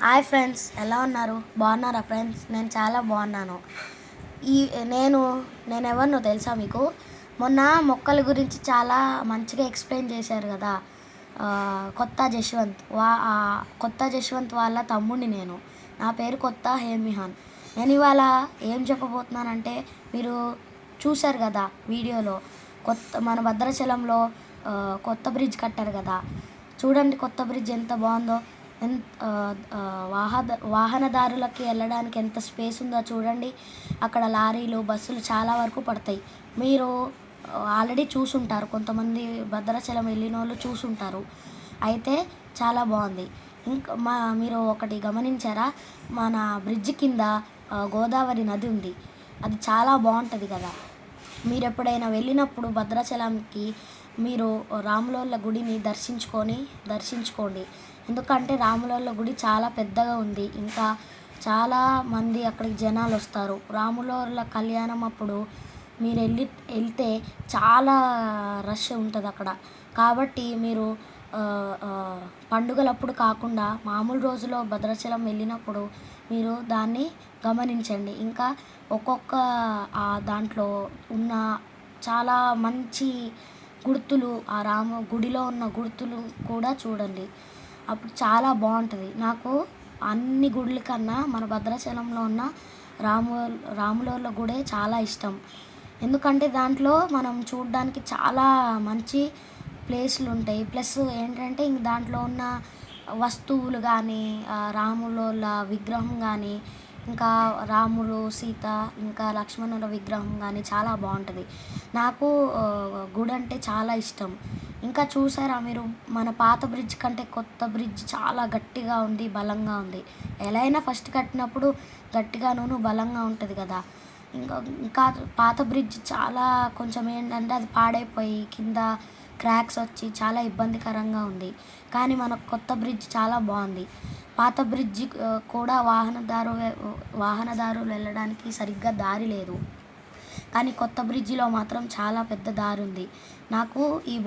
Hi friends ఎలా ఉన్నారు? బాగున్నారా ఫ్రెండ్స్? నేను చాలా బాగున్నాను. ఈ నేను నేను ఎవరినో తెలుసా మీకు? మొన్న మొక్కల గురించి చాలా మంచిగా ఎక్స్ప్లెయిన్ చేశారు కదా కొత్త జశ్వంత్. వా కొత్త జశ్వంత్ వాళ్ళ తమ్ముడిని నేను. నా పేరు కొత్త హేమిహాన్. నేను ఇవాళ ఏం చెప్పబోతున్నానంటే మీరు చూశారు కదా వీడియోలో కొత్త మన భద్రాచలంలో కొత్త బ్రిడ్జ్ కట్టారు కదా. చూడండి కొత్త బ్రిడ్జ్ ఎంత బాగుందో. ఎంత వాహన వాహనదారులకి వెళ్ళడానికి ఎంత స్పేస్ ఉందో చూడండి. అక్కడ లారీలు బస్సులు చాలా వరకు పడతాయి. మీరు ఆల్రెడీ చూసుంటారు. కొంతమంది భద్రాచలం వెళ్ళిన వాళ్ళు చూసుంటారు. అయితే చాలా బాగుంది. ఇంకా మా మీరు ఒకటి గమనించారా? మన బ్రిడ్జ్ కింద గోదావరి నది ఉంది. అది చాలా బాగుంటుంది కదా. మీరు ఎప్పుడైనా వెళ్ళినప్పుడు భద్రాచలంకి మీరు రాములోళ్ళ గుడిని దర్శించుకొని దర్శించుకోండి. ఎందుకంటే రాములోళ్ళ గుడి చాలా పెద్దగా ఉంది. ఇంకా చాలా మంది అక్కడికి జనాలు వస్తారు. రాములోళ్ళ కళ్యాణం అప్పుడు మీరు వెళ్ళి వెళ్తే చాలా రష్ ఉంటుంది అక్కడ కాబట్టి మీరు పండుగలప్పుడు కాకుండా మామూలు రోజులో భద్రాచలం వెళ్ళినప్పుడు మీరు దాన్ని గమనించండి. ఇంకా ఒక్కొక్క ఆ దాంట్లో ఉన్న చాలా మంచి గుర్తులు ఆ రామ గుడిలో ఉన్న గుర్తులు కూడా చూడండి. అప్పుడు చాలా బాగుంటుంది. నాకు అన్ని గుడుల కన్నా మన భద్రాచలంలో ఉన్న రాము రాములోళ్ళ గుడే చాలా ఇష్టం. ఎందుకంటే దాంట్లో మనం చూడడానికి చాలా మంచి ప్లేస్లు ఉంటాయి ప్లస్ ఏంటంటే ఇంక దాంట్లో ఉన్న వస్తువులు కానీ రాములోళ్ళ విగ్రహం కానీ ఇంకా రాములు సీత ఇంకా లక్ష్మణుల విగ్రహం కానీ చాలా బాగుంటుంది నాకు గుడి అంటే చాలా ఇష్టం. ఇంకా చూసారా మీరు మన పాత బ్రిడ్జ్ కంటే కొత్త బ్రిడ్జ్ చాలా గట్టిగా ఉంది బలంగా ఉంది. ఎలా అయినా ఫస్ట్ కట్టినప్పుడు గట్టిగాను బలంగా ఉంటుంది కదా. ఇంకా ఇంకా పాత బ్రిడ్జ్ చాలా కొంచెం ఏంటంటే అది పాడైపోయి కింద క్రాక్స్ వచ్చి చాలా ఇబ్బందికరంగా ఉంది. కానీ మన కొత్త బ్రిడ్జ్ చాలా బాగుంది. పాత బ్రిడ్జ్ కూడా వాహనదారు వాహనదారులు వెళ్ళడానికి సరిగ్గా దారి లేదు. కానీ కొత్త బ్రిడ్జిలో మాత్రం చాలా పెద్ద దారి ఉంది. నాకు ఈ బ్రిడ్జ్